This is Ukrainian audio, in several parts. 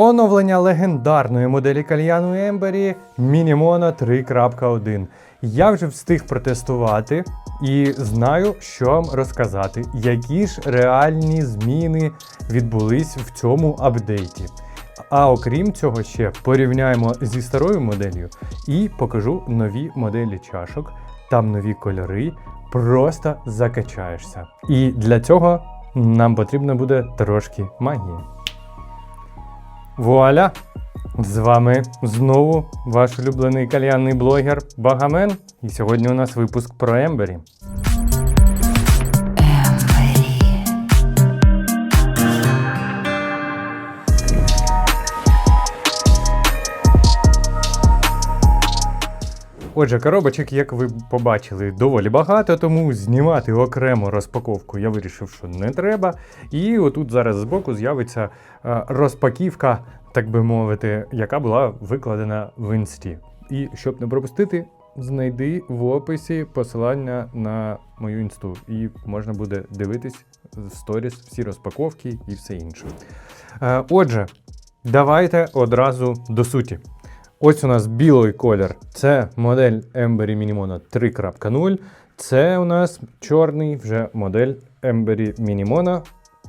Оновлення легендарної моделі кальяну Ембері Minimono 3.1. Я вже встиг протестувати і знаю, що вам розказати, які ж реальні зміни відбулись в цьому апдейті. А окрім цього, ще порівняємо зі старою моделлю і покажу нові моделі чашок. Там нові кольори, просто закачаєшся. І для цього нам потрібно буде трошки магії. Вуаля! З вами знову ваш улюблений кальянний блогер Багамен. І сьогодні у нас випуск про Ембері. Отже, коробочок, як ви побачили, доволі багато, тому знімати окремо розпаковку я вирішив, що не треба. І отут зараз збоку з'явиться е, розпаківка, так би мовити, яка була викладена в інсті. І щоб не пропустити, знайди в описі посилання на мою інсту, і можна буде дивитись в сторіс всі розпаковки і все інше. Е, Отже, давайте одразу до суті. Ось у нас білий колір. Це модель Embery Minimono 3.0. Це у нас чорний вже модель Embery Minimono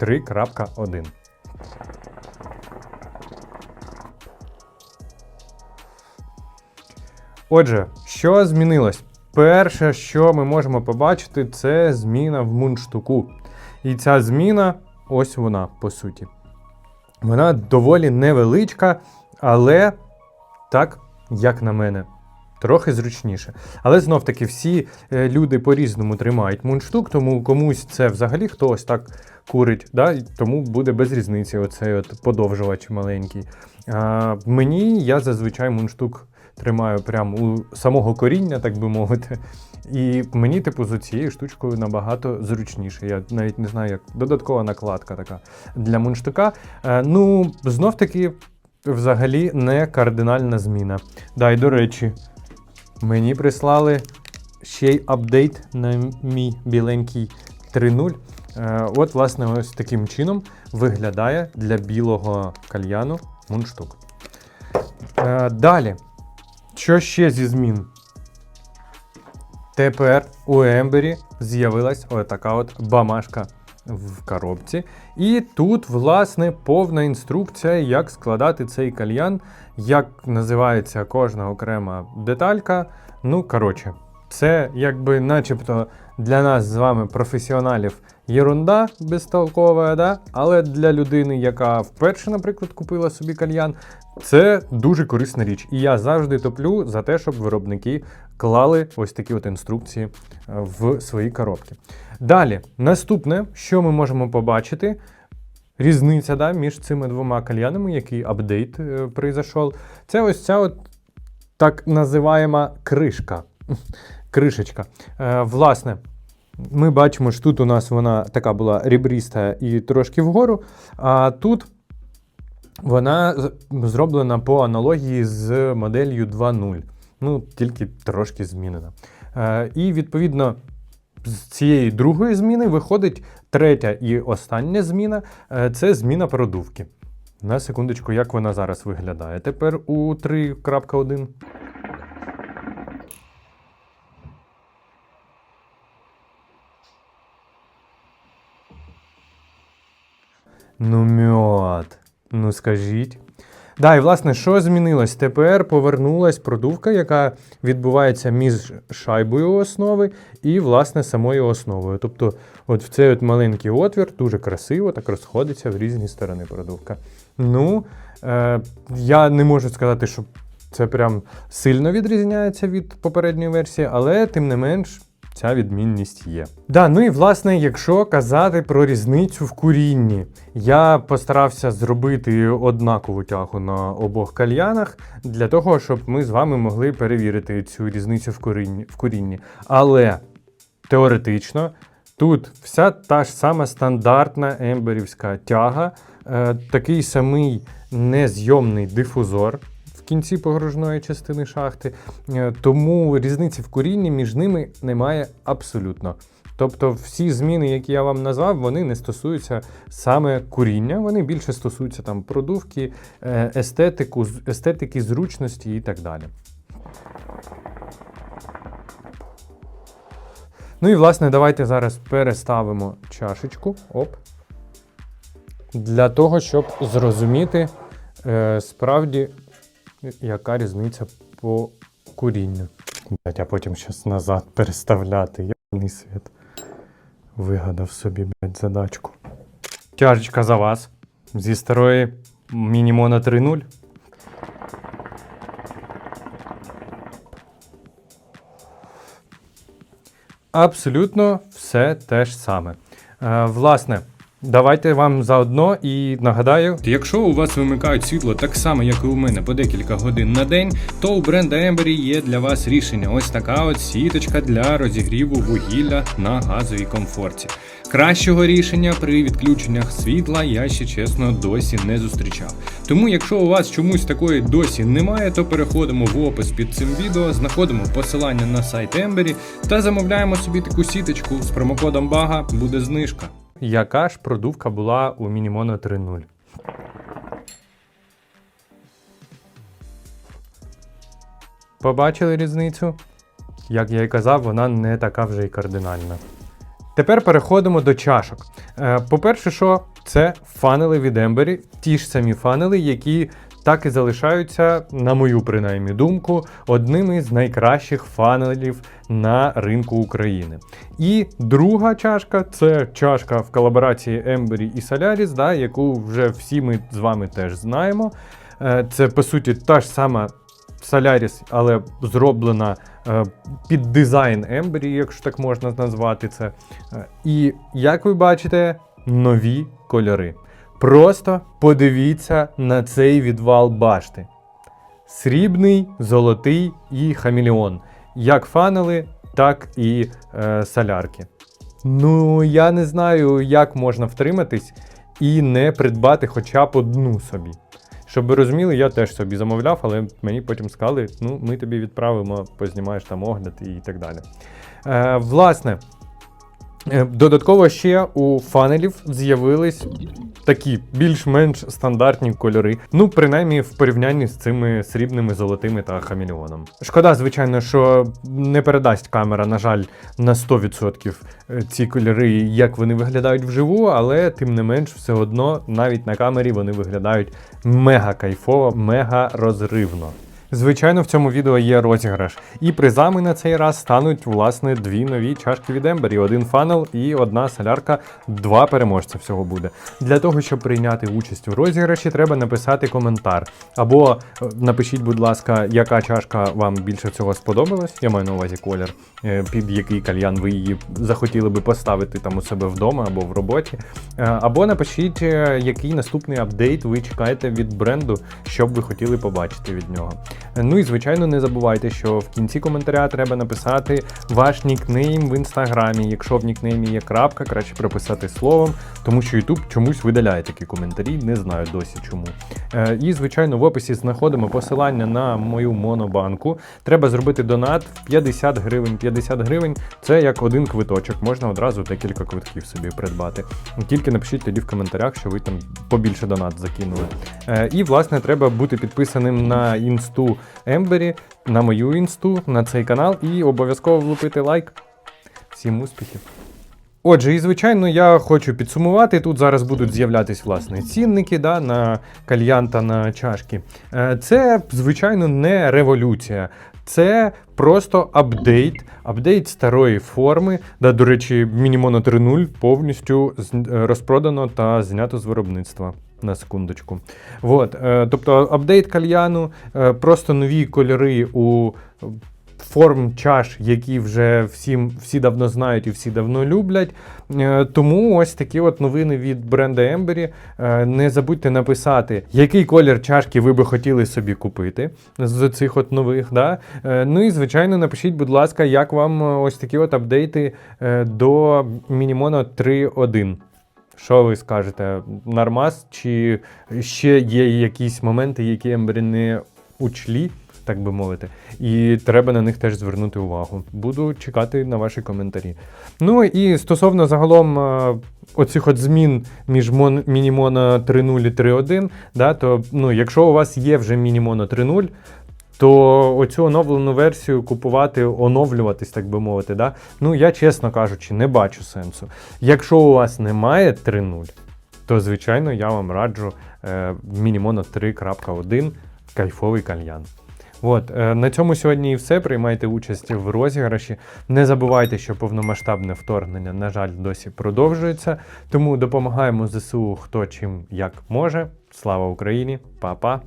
3.1. Отже, що змінилось? Перше, що ми можемо побачити, це зміна в мундштуку. І ця зміна, ось вона, по суті. Вона доволі невеличка, але так, як на мене. Трохи зручніше. Але знов таки всі е, люди по-різному тримають мундштук, тому комусь це взагалі хтось так курить, да? тому буде без різниці оцей от подовжувач маленький. А, мені я зазвичай мундштук тримаю прямо у самого коріння, так би мовити. І мені, типу, з цією штучкою набагато зручніше. Я навіть не знаю, як додаткова накладка така для мундштука. Е, ну, знов таки, взагалі не кардинальна зміна. Да, і до речі, мені прислали ще й апдейт на мій біленький 3.0. Е, От, власне, ось таким чином виглядає для білого кальяну мундштук. Е, Далі, що ще зі змін? Тепер у Ембері з'явилась отака от бамашка в коробці. І тут, власне, повна інструкція, як складати цей кальян, як називається кожна окрема деталька. Ну, коротше, це якби начебто для нас з вами професіоналів єрунда безтолкова, да? але для людини, яка вперше, наприклад, купила собі кальян, це дуже корисна річ. І я завжди топлю за те, щоб виробники клали ось такі от інструкції е, в свої коробки. Далі, наступне, що ми можемо побачити. Різниця да, між цими двома кальянами, який апдейт е, прийшов, це ось ця от так називаєма кришка. Кришечка. Е, власне, ми бачимо, що тут у нас вона така була рібріста і трошки вгору, а тут вона зроблена по аналогії з моделлю 2.0. Ну, тільки трошки змінена. Е, і відповідно. З цієї другої зміни виходить третя і остання зміна е, це зміна продувки. На секундочку, як вона зараз виглядає тепер у 3.1. Ну, мьот. Ну скажіть. Да, і власне, що змінилось? Тепер повернулась продувка, яка відбувається між шайбою основи і, власне, самою основою. Тобто, от в цей от маленький отвір дуже красиво так розходиться в різні сторони продувка. Ну, е, я не можу сказати, що це прям сильно відрізняється від попередньої версії, але тим не менш. Ця відмінність є. Да, ну і власне, якщо казати про різницю в курінні, я постарався зробити однакову тягу на обох кальянах для того, щоб ми з вами могли перевірити цю різницю в курінні. Але теоретично тут вся та ж сама стандартна емберівська тяга, е, такий самий незйомний дифузор кінці погружної частини шахти. Е, Тому різниці в корінні між ними немає абсолютно. Тобто всі зміни, які я вам назвав, вони не стосуються саме куріння, вони більше стосуються там продувки, е, естетику, естетики, зручності і так далі. Ну і власне, давайте зараз переставимо чашечку. Оп. Для того, щоб зрозуміти е, справді, яка різниця по курінню. Блять, а потім щось назад переставляти. Ябаний світ. Вигадав собі, блядь, задачку. Чашечка за вас. Зі старої мінімона 3.0. Абсолютно все те ж саме. Е, власне, давайте вам заодно і нагадаю. Якщо у вас вимикають світло так само, як і у мене по декілька годин на день, то у бренда Ембері є для вас рішення. Ось така от сіточка для розігріву вугілля на газовій комфорті. Кращого рішення при відключеннях світла я ще чесно досі не зустрічав. Тому, якщо у вас чомусь такої досі немає, то переходимо в опис під цим відео, знаходимо посилання на сайт Ембері та замовляємо собі таку сіточку з промокодом Бага буде знижка. Яка ж продувка була у Мінімоно 3.0? Побачили різницю? Як я і казав, вона не така вже й кардинальна. Тепер переходимо до чашок. Е, По-перше, що це фанели від Ембері, ті ж самі фанели, які так і залишаються, на мою принаймні думку, одними з найкращих фанелів на ринку України. І друга чашка це чашка в колаборації Ембері і Solaris, да, яку вже всі ми з вами теж знаємо. Е, Це по суті та ж сама Solaris, але зроблена е, під дизайн Ember, якщо так можна назвати це. Е, І як ви бачите, нові кольори. Просто подивіться на цей відвал башти. Срібний, золотий і хамелеон. Як фанели, так і е, солярки. Ну, я не знаю, як можна втриматись і не придбати хоча б одну собі. Щоб ви розуміли, я теж собі замовляв, але мені потім сказали, ну, ми тобі відправимо, познімаєш там огляд і так далі. Е, власне, додатково ще у фанелів з'явились такі більш-менш стандартні кольори. Ну, принаймні, в порівнянні з цими срібними, золотими та хамелеоном. Шкода, звичайно, що не передасть камера, на жаль, на 100% ці кольори, як вони виглядають вживу, але тим не менш, все одно, навіть на камері вони виглядають мега кайфово, мега розривно. Звичайно, в цьому відео є розіграш, і призами на цей раз стануть власне дві нові чашки від Ембері, один фанел і одна солярка. Два переможця всього буде. Для того, щоб прийняти участь у розіграші, треба написати коментар. Або е, напишіть, будь ласка, яка чашка вам більше всього сподобалась. Я маю на увазі колір, е, під який кальян ви її захотіли би поставити там у себе вдома або в роботі. Е, Або напишіть, який наступний апдейт ви чекаєте від бренду, що б ви хотіли побачити від нього. Ну і звичайно, не забувайте, що в кінці коментаря треба написати ваш нікнейм в інстаграмі. Якщо в нікнеймі є крапка, краще прописати словом, тому що YouTube чомусь видаляє такі коментарі, не знаю досі чому. Е, І, звичайно, в описі знаходимо посилання на мою монобанку. Треба зробити донат в 50 гривень. 50 гривень це як один квиточок, можна одразу декілька квитків собі придбати. Тільки напишіть тоді в коментарях, що ви там побільше донат закинули. Е, І, власне, треба бути підписаним на інсту Ембері, на мою інсту, на цей канал і обов'язково влупити лайк. Всім успіхів! Отже, і звичайно, я хочу підсумувати. Тут зараз будуть з'являтись власне цінники да, на кальян та на чашки. Е, Це, звичайно, не революція. Це просто апдейт, апдейт старої форми. Да, до речі, Мінімоно 3.0 повністю е, розпродано та знято з виробництва. На секундочку. Вот, е, тобто апдейт кальяну, е, просто нові кольори у форм чаш, які вже всім всі давно знають і всі давно люблять. Е, Тому ось такі от новини від бренда Ембері. Не забудьте написати, який колір чашки ви би хотіли собі купити з цих от нових. Да? Ну і звичайно, напишіть, будь ласка, як вам ось такі от апдейти до Мінімоно 3.1. Що ви скажете? Нормас? Чи ще є якісь моменти, які Ембері не учлі? так би мовити. І треба на них теж звернути увагу. Буду чекати на ваші коментарі. Ну і стосовно загалом е, оцих от змін між мон, мінімоно 3.0 і 3.1, да, то ну, якщо у вас є вже мінімоно 3.0, то оцю оновлену версію купувати, оновлюватись, так би мовити, да? ну я, чесно кажучи, не бачу сенсу. Якщо у вас немає 3.0, то звичайно я вам раджу е, Мінімоно 3.1 кайфовий кальян. От, е, на цьому сьогодні і все. Приймайте участь в розіграші. Не забувайте, що повномасштабне вторгнення, на жаль, досі продовжується. Тому допомагаємо ЗСУ хто чим як може. Слава Україні, Па-па!